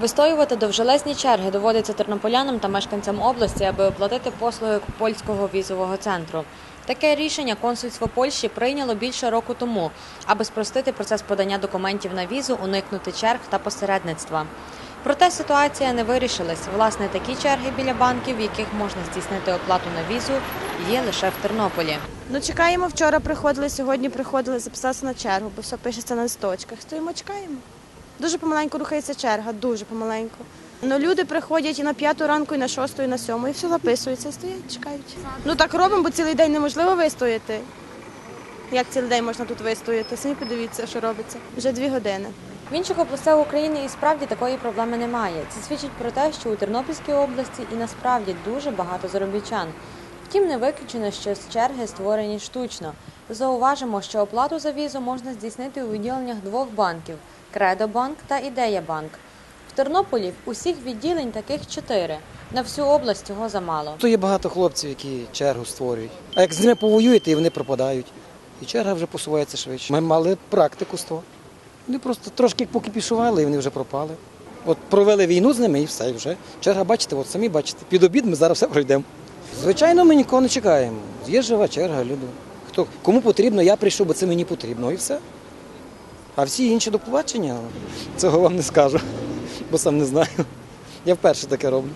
Вистоювати довжелезні черги доводиться тернополянам та мешканцям області, аби оплатити послуги польського візового центру. Таке рішення консульство Польщі прийняло більше року тому, аби спростити процес подання документів на візу, уникнути черг та посередництва. Проте ситуація не вирішилась. Власне, такі черги біля банків, в яких можна здійснити оплату на візу, є лише в Тернополі. Ну чекаємо. Вчора приходили, сьогодні приходили, записалися на чергу, бо все пишеться на листочках. Стоїмо, чекаємо. Дуже помаленьку рухається черга, дуже помаленьку. Ну люди приходять і на п'яту ранку, і на шосту, і на сьому, і все записується, стоять, чекають. Ну так робимо, бо цілий день неможливо вистояти. Як цілий день можна тут вистояти? Самі подивіться, що робиться. Вже дві години. В інших областях України і справді такої проблеми немає. Це свідчить про те, що у Тернопільській області і насправді дуже багато заробітчан. Втім, не виключено, що з черги створені штучно. Зауважимо, що оплату за візу можна здійснити у відділеннях двох банків Кредобанк та Ідеябанк. В Тернополі усіх відділень таких чотири. На всю область цього замало. То є багато хлопців, які чергу створюють. А як з ними повоюєте, і вони пропадають. І черга вже посувається швидше. Ми мали практику з того. Вони просто трошки поки пішували, і вони вже пропали. От провели війну з ними і все, і вже черга, бачите, от самі бачите. Під обід ми зараз все пройдемо. Звичайно, ми нікого не чекаємо. Є жива черга, люди. Хто кому потрібно, я прийшов, бо це мені потрібно, і все. А всі інші до побачення, цього вам не скажу, бо сам не знаю. Я вперше таке роблю.